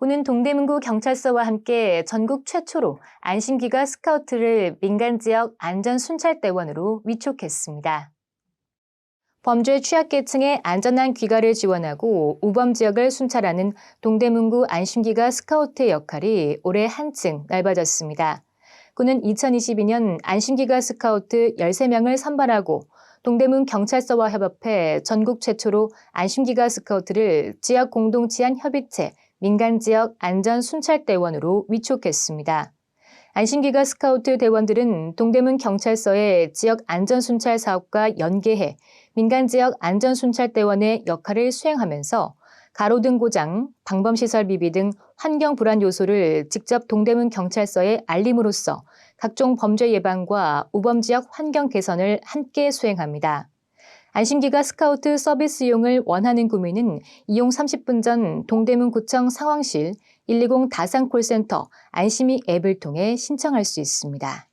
군은 동대문구 경찰서와 함께 전국 최초로 안심기가 스카우트를 민간지역 안전순찰대원으로 위촉했습니다. 범죄 취약계층의 안전한 귀가를 지원하고 우범 지역을 순찰하는 동대문구 안심기가 스카우트의 역할이 올해 한층 넓어졌습니다. 군은 2022년 안심기가 스카우트 13명을 선발하고 동대문 경찰서와 협업해 전국 최초로 안심기가 스카우트를 지역 공동 치안 협의체 민간 지역 안전 순찰 대원으로 위촉했습니다. 안심기가 스카우트 대원들은 동대문 경찰서의 지역 안전 순찰 사업과 연계해 민간 지역 안전 순찰 대원의 역할을 수행하면서 가로등 고장, 방범시설 미비 등 환경 불안 요소를 직접 동대문 경찰서에 알림으로써 각종 범죄 예방과 우범 지역 환경 개선을 함께 수행합니다. 안심기가 스카우트 서비스용을 원하는 구민은 이용 30분 전 동대문구청 상황실 120 다산 콜센터 안심이 앱을 통해 신청할 수 있습니다.